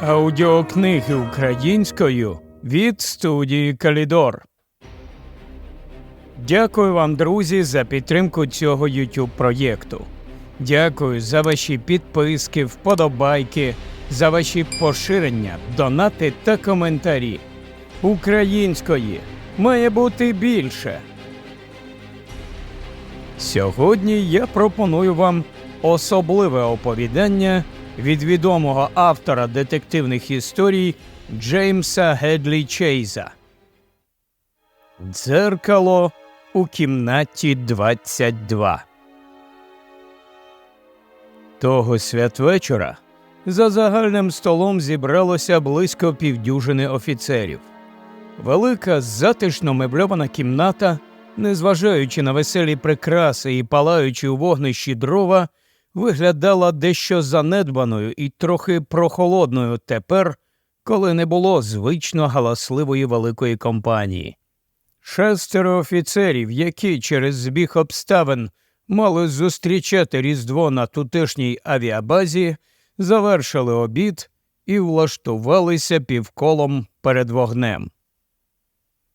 Аудіокниги українською від студії Калідор. Дякую вам, друзі, за підтримку цього YouTube проєкту. Дякую за ваші підписки, вподобайки, за ваші поширення, донати та коментарі. Української має бути більше. Сьогодні я пропоную вам особливе оповідання від відомого автора детективних історій Джеймса Гедлі Чейза. Дзеркало у кімнаті 22. Того святвечора за загальним столом зібралося близько півдюжини офіцерів. Велика затишно мебльована кімната, незважаючи на веселі прикраси і палаючи у вогнищі дрова, виглядала дещо занедбаною і трохи прохолодною тепер, коли не було звично галасливої великої компанії. Шестеро офіцерів, які через збіг обставин мали зустрічати Різдво на тутешній авіабазі, завершили обід і влаштувалися півколом перед вогнем.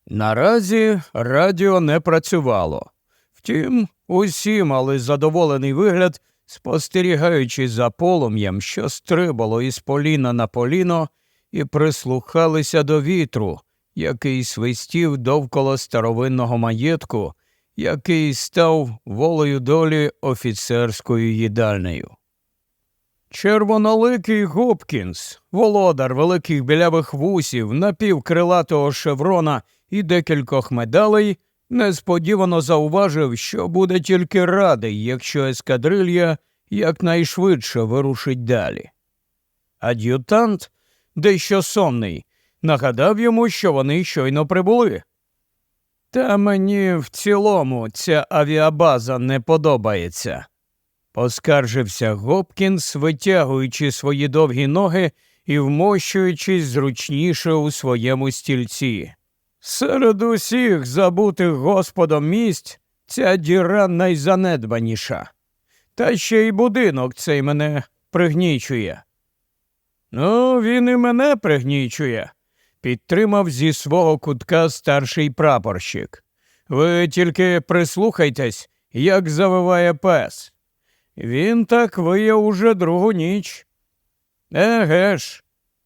Наразі радіо не працювало. Втім, усі мали задоволений вигляд, спостерігаючи за полум'ям, що стрибало із поліна на поліно, і прислухалися до вітру, який свистів довкола старовинного маєтку, який став волею долі офіцерською їдальнею. Червоноликий Гопкінс, володар великих білявих вусів, напівкрилатого шеврона і декількох медалей, несподівано зауважив, що буде тільки радий, якщо ескадрилья якнайшвидше вирушить далі. Ад'ютант, дещо сонний, нагадав йому, що вони щойно прибули. Та мені в цілому ця авіабаза не подобається, поскаржився Гопкінс, витягуючи свої довгі ноги і вмощуючись зручніше у своєму стільці. Серед усіх забутих Господом місць ця діра найзанедбаніша. Та ще й будинок цей мене пригнічує. Ну, він і мене пригнічує, підтримав зі свого кутка старший прапорщик. Ви тільки прислухайтесь, як завиває пес. Він так виє уже другу ніч. Еге ж.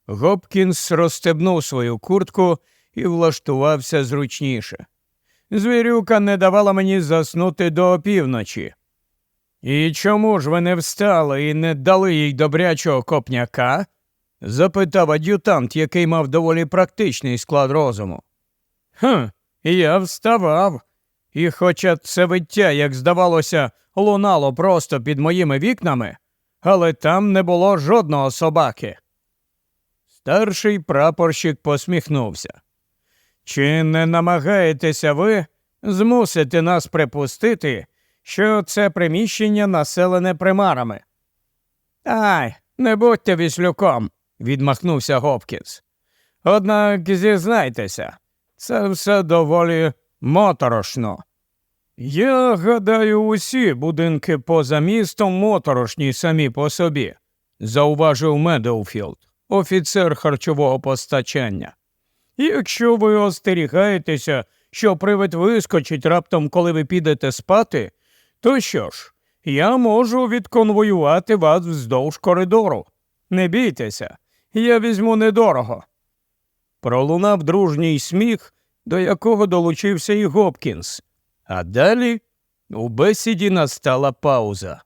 Гопкінс розстебнув свою куртку і влаштувався зручніше. Звірюка не давала мені заснути до опівночі. І чому ж ви не встали і не дали їй добрячого копняка? запитав ад'ютант, який мав доволі практичний склад розуму. «Хм, я вставав. І хоча це виття, як здавалося, лунало просто під моїми вікнами, але там не було жодного собаки. Старший прапорщик посміхнувся. Чи не намагаєтеся ви змусити нас припустити, що це приміщення населене примарами? Ай, не будьте віслюком, відмахнувся Гопкінс. Однак зізнайтеся, це все доволі моторошно. Я гадаю, усі будинки поза містом моторошні самі по собі, зауважив Медоуфілд, офіцер харчового постачання. Якщо ви остерігаєтеся, що привид вискочить раптом, коли ви підете спати, то що ж, я можу відконвоювати вас вздовж коридору. Не бійтеся, я візьму недорого. Пролунав дружній сміх, до якого долучився і Гопкінс, а далі у бесіді настала пауза.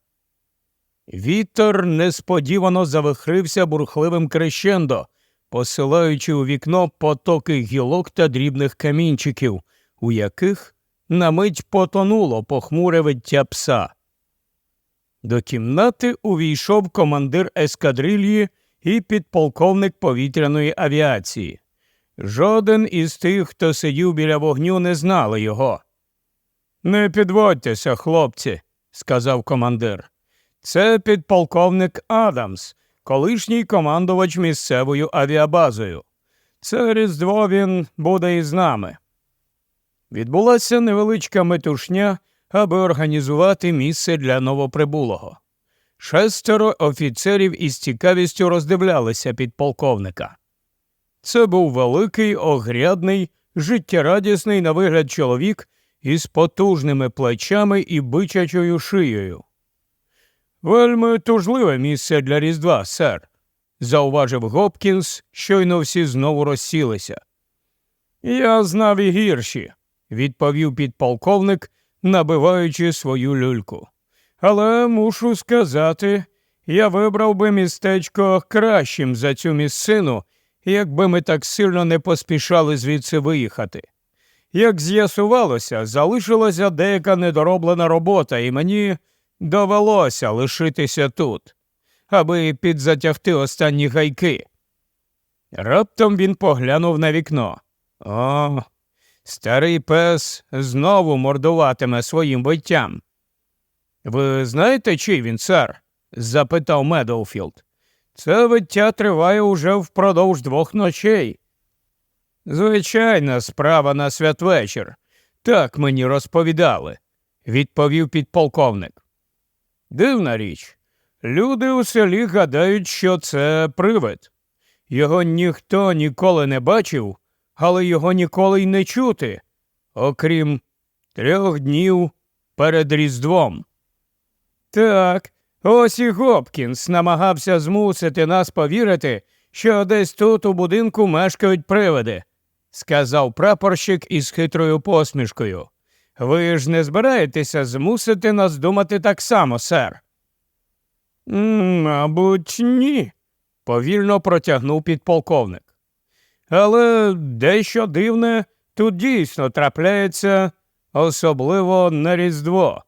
Вітер несподівано завихрився бурхливим крещендо, посилаючи у вікно потоки гілок та дрібних камінчиків, у яких на мить потонуло похмуре виття пса. До кімнати увійшов командир ескадрильї і підполковник повітряної авіації. Жоден із тих, хто сидів біля вогню, не знали його. Не підводьтеся, хлопці, сказав командир. Це підполковник Адамс, колишній командувач місцевою авіабазою. Це Різдво він буде із нами. Відбулася невеличка метушня, аби організувати місце для новоприбулого. Шестеро офіцерів із цікавістю роздивлялися підполковника. Це був великий, огрядний, життєрадісний на вигляд чоловік із потужними плечами і бичачою шиєю. Вельми тужливе місце для Різдва, сер, зауважив Гопкінс, щойно всі знову розсілися. Я знав і гірші, відповів підполковник, набиваючи свою люльку. Але мушу сказати, я вибрав би містечко кращим за цю місцину, якби ми так сильно не поспішали звідси виїхати. Як з'ясувалося, залишилася деяка недороблена робота, і мені довелося лишитися тут, аби підзатягти останні гайки. Раптом він поглянув на вікно. О, старий пес знову мордуватиме своїм виттям. Ви знаєте, чий він, сер? запитав Медоуфілд. Це виття триває уже впродовж двох ночей. Звичайна справа на святвечір. Так мені розповідали, відповів підполковник. Дивна річ. Люди у селі гадають, що це привид. Його ніхто ніколи не бачив, але його ніколи й не чути, окрім трьох днів перед Різдвом. Так, ось і Гопкінс намагався змусити нас повірити, що десь тут у будинку мешкають привиди, сказав прапорщик із хитрою посмішкою. Ви ж не збираєтеся змусити нас думати так само, сер? Мабуть, ні, повільно протягнув підполковник. Але дещо дивне тут дійсно трапляється, особливо на Різдво.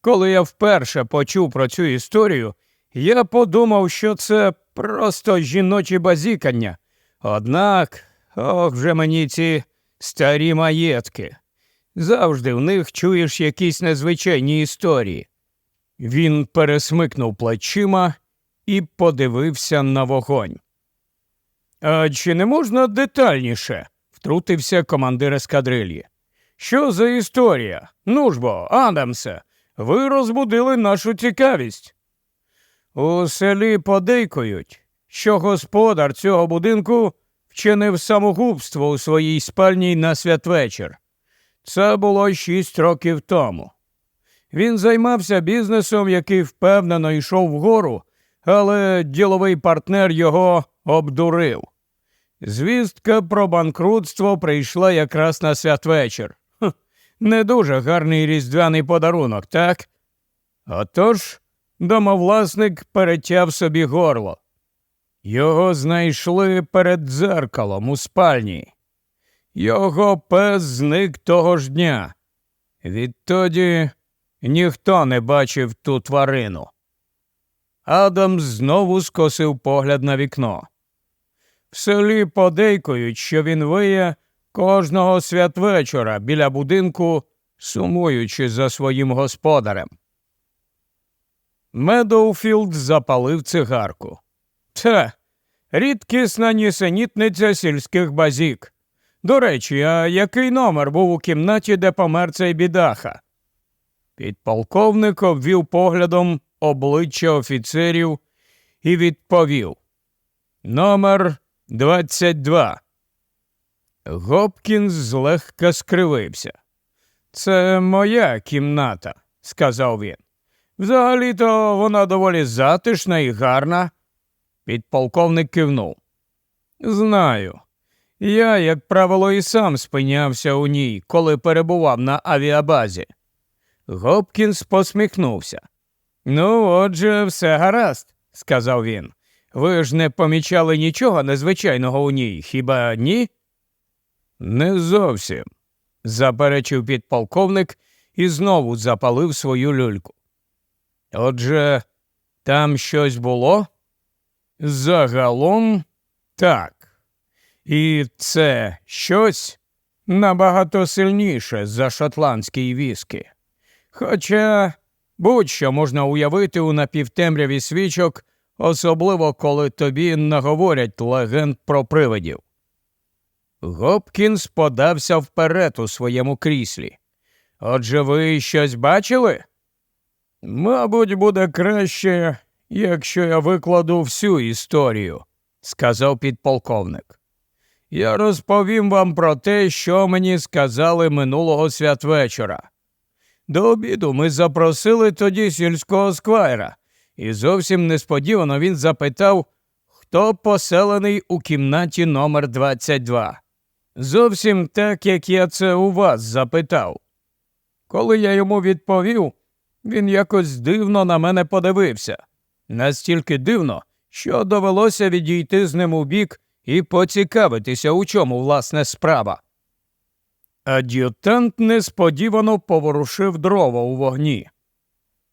Коли я вперше почув про цю історію, я подумав, що це просто жіночі базікання. Однак, ох вже мені ці старі маєтки. Завжди в них чуєш якісь незвичайні історії. Він пересмикнув плечима і подивився на вогонь. А чи не можна детальніше? втрутився командир ескадрилі. Що за історія? Ну ж бо, Адамсе, ви розбудили нашу цікавість. У селі подейкують, що господар цього будинку вчинив самогубство у своїй спальні на святвечір. Це було шість років тому. Він займався бізнесом, який впевнено йшов вгору, але діловий партнер його обдурив. Звістка про банкрутство прийшла якраз на святвечір. Хм, не дуже гарний різдвяний подарунок, так? Отож, домовласник перетяв собі горло. Його знайшли перед дзеркалом у спальні. Його пес зник того ж дня. Відтоді ніхто не бачив ту тварину. Адам знову скосив погляд на вікно. В селі подейкують, що він виє кожного святвечора біля будинку, сумуючи за своїм господарем. Медоуфілд запалив цигарку. Це рідкісна нісенітниця сільських базік. До речі, а який номер був у кімнаті, де помер цей бідаха? Підполковник обвів поглядом обличчя офіцерів і відповів Номер 22. Гопкінс злегка скривився. Це моя кімната, сказав він. Взагалі-то вона доволі затишна і гарна. Підполковник кивнув. Знаю. Я, як правило, і сам спинявся у ній, коли перебував на авіабазі. Гопкінс посміхнувся. Ну, отже, все гаразд, сказав він. Ви ж не помічали нічого незвичайного у ній, хіба ні? Не зовсім, заперечив підполковник і знову запалив свою люльку. Отже, там щось було? Загалом так. І це щось набагато сильніше за шотландський віскі. Хоча будь-що можна уявити у напівтемряві свічок, особливо коли тобі наговорять легенд про привидів. Гопкінс подався вперед у своєму кріслі. Отже, ви щось бачили? Мабуть, буде краще, якщо я викладу всю історію, сказав підполковник. Я розповім вам про те, що мені сказали минулого святвечора. До обіду ми запросили тоді сільського сквайра, і зовсім несподівано він запитав, хто поселений у кімнаті номер 22. Зовсім так, як я це у вас запитав. Коли я йому відповів, він якось дивно на мене подивився. Настільки дивно, що довелося відійти з ним у бік і поцікавитися, у чому власне справа. Ад'ютант несподівано поворушив дрова у вогні.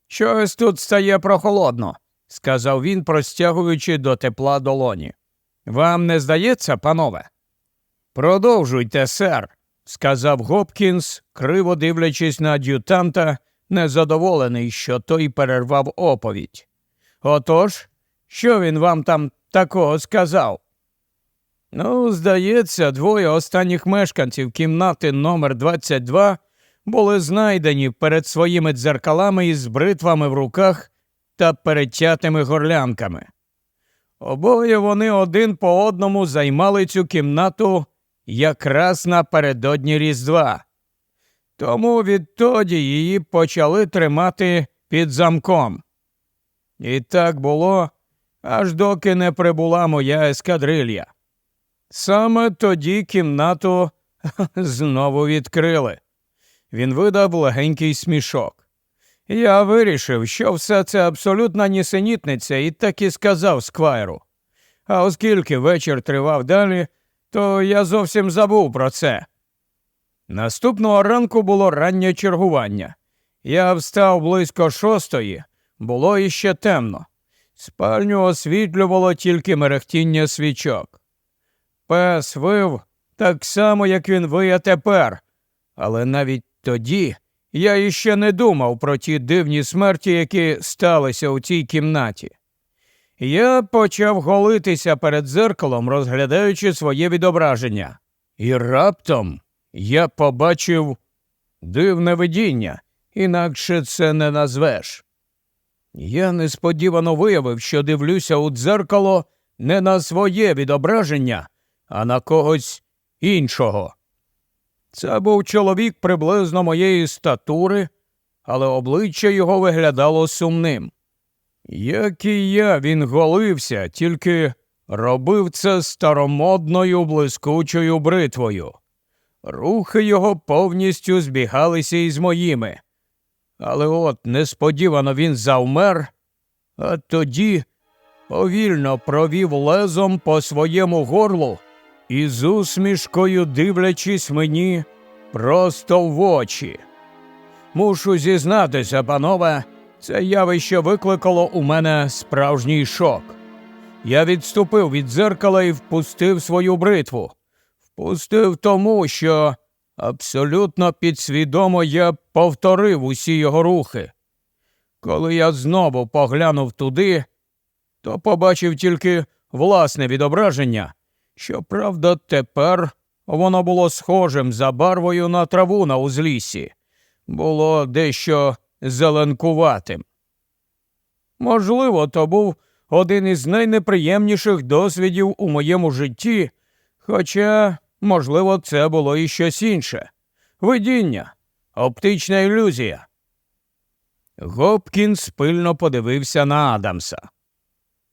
Щось тут стає прохолодно, сказав він, простягуючи до тепла долоні. Вам не здається, панове? Продовжуйте, сер, сказав Гопкінс, криво дивлячись на ад'ютанта, незадоволений, що той перервав оповідь. Отож, що він вам там такого сказав? Ну, здається, двоє останніх мешканців кімнати номер 22 були знайдені перед своїми дзеркалами із бритвами в руках та перетятими горлянками. Обоє вони один по одному займали цю кімнату якраз напередодні Різдва. Тому відтоді її почали тримати під замком. І так було, аж доки не прибула моя ескадрилья. Саме тоді кімнату знову відкрили. Він видав легенький смішок. Я вирішив, що все це абсолютна нісенітниця, і так і сказав сквайру. А оскільки вечір тривав далі, то я зовсім забув про це. Наступного ранку було раннє чергування. Я встав близько шостої, було іще темно. Спальню освітлювало тільки мерехтіння свічок. Пес вив так само, як він виє тепер, але навіть тоді я іще не думав про ті дивні смерті, які сталися у цій кімнаті. Я почав голитися перед дзеркалом, розглядаючи своє відображення, і раптом я побачив дивне видіння, інакше це не назвеш. Я несподівано виявив, що дивлюся у дзеркало не на своє відображення, а на когось іншого. Це був чоловік приблизно моєї статури, але обличчя його виглядало сумним. Як і я, він голився, тільки робив це старомодною блискучою бритвою. Рухи його повністю збігалися із моїми. Але от несподівано він завмер, а тоді повільно провів лезом по своєму горлу і з усмішкою дивлячись мені просто в очі. Мушу зізнатися, панове, це явище викликало у мене справжній шок. Я відступив від дзеркала і впустив свою бритву. Впустив тому, що абсолютно підсвідомо я повторив усі його рухи. Коли я знову поглянув туди, то побачив тільки власне відображення, Щоправда, тепер воно було схожим за барвою на траву на узліссі, було дещо зеленкуватим. Можливо, то був один із найнеприємніших досвідів у моєму житті, хоча, можливо, це було і щось інше видіння, оптична ілюзія. Гопкінс пильно подивився на Адамса.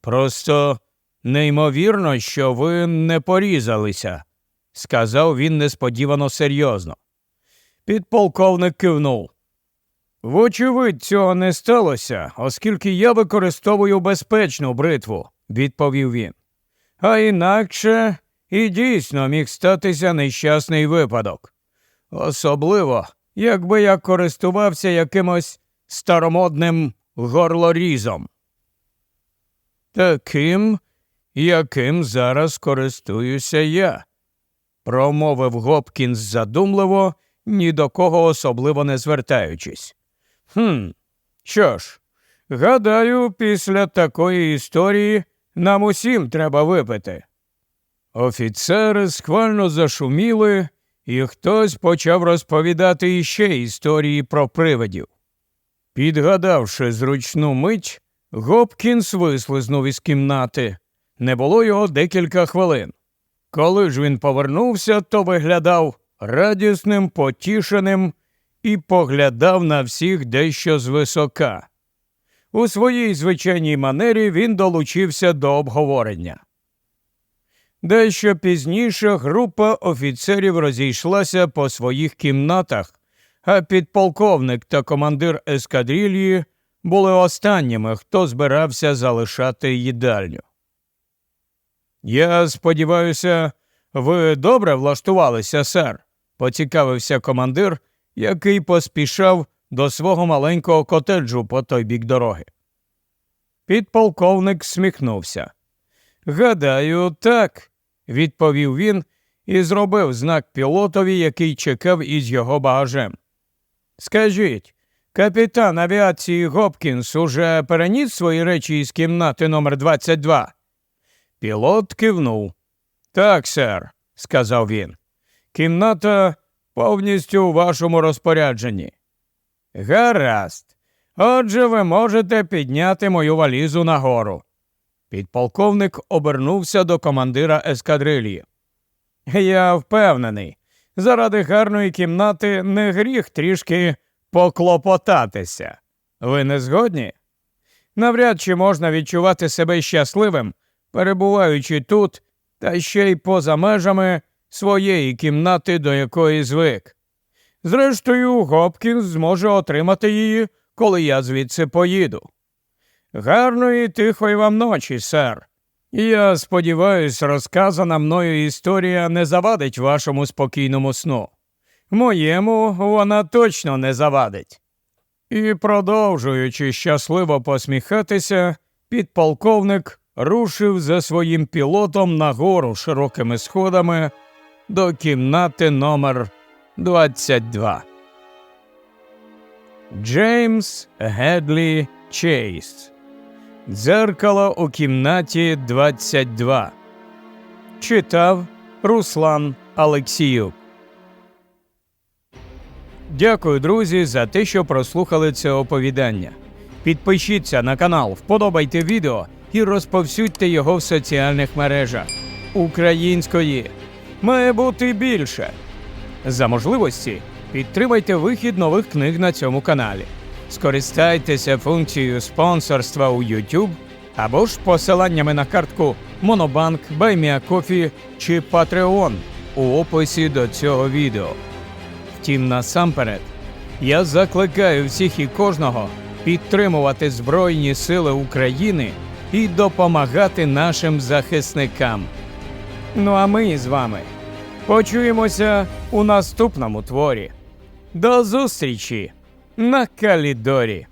Просто Неймовірно, що ви не порізалися, сказав він несподівано серйозно. Підполковник кивнув. Вочевидь, цього не сталося, оскільки я використовую безпечну бритву, відповів він. А інакше і дійсно міг статися нещасний випадок. Особливо, якби я користувався якимось старомодним горлорізом. Таким яким зараз користуюся я, промовив Гопкінс задумливо, ні до кого особливо не звертаючись. «Хм, що ж, гадаю, після такої історії нам усім треба випити. Офіцери схвально зашуміли, і хтось почав розповідати іще історії про привидів. Підгадавши зручну мить, Гопкінс вислизнув із кімнати. Не було його декілька хвилин. Коли ж він повернувся, то виглядав радісним, потішеним і поглядав на всіх дещо звисока. У своїй звичайній манері він долучився до обговорення. Дещо пізніше група офіцерів розійшлася по своїх кімнатах, а підполковник та командир ескадрильї були останніми, хто збирався залишати їдальню. Я сподіваюся, ви добре влаштувалися, сер, поцікавився командир, який поспішав до свого маленького котеджу по той бік дороги. Підполковник сміхнувся. Гадаю, так, відповів він і зробив знак пілотові, який чекав із його багажем. Скажіть, капітан авіації Гопкінс уже переніс свої речі із кімнати номер 22 Пілот кивнув. Так, сер, сказав він. Кімната повністю у вашому розпорядженні. Гаразд. Отже, ви можете підняти мою валізу нагору. Підполковник обернувся до командира ескадрилії. Я впевнений, заради гарної кімнати не гріх трішки поклопотатися. Ви не згодні? Навряд чи можна відчувати себе щасливим, перебуваючи тут та ще й поза межами своєї кімнати, до якої звик. Зрештою, Гопкінс зможе отримати її, коли я звідси поїду. Гарної тихої вам ночі, сер. Я сподіваюсь, розказана мною історія не завадить вашому спокійному сну. Моєму вона точно не завадить. І, продовжуючи щасливо посміхатися, підполковник рушив за своїм пілотом нагору широкими сходами до кімнати номер 22. Джеймс Гедлі Чейз. Дзеркало у кімнаті 22. Читав Руслан Алексіюк. Дякую, друзі, за те, що прослухали це оповідання. Підпишіться на канал, вподобайте відео і розповсюдьте його в соціальних мережах. Української має бути більше. За можливості підтримайте вихід нових книг на цьому каналі. Скористайтеся функцією спонсорства у YouTube або ж посиланнями на картку Monobank, BuyMeACoffee чи Patreon у описі до цього відео. Втім, насамперед, я закликаю всіх і кожного підтримувати Збройні Сили України і допомагати нашим захисникам. Ну а ми з вами почуємося у наступному творі. До зустрічі на Калідорі!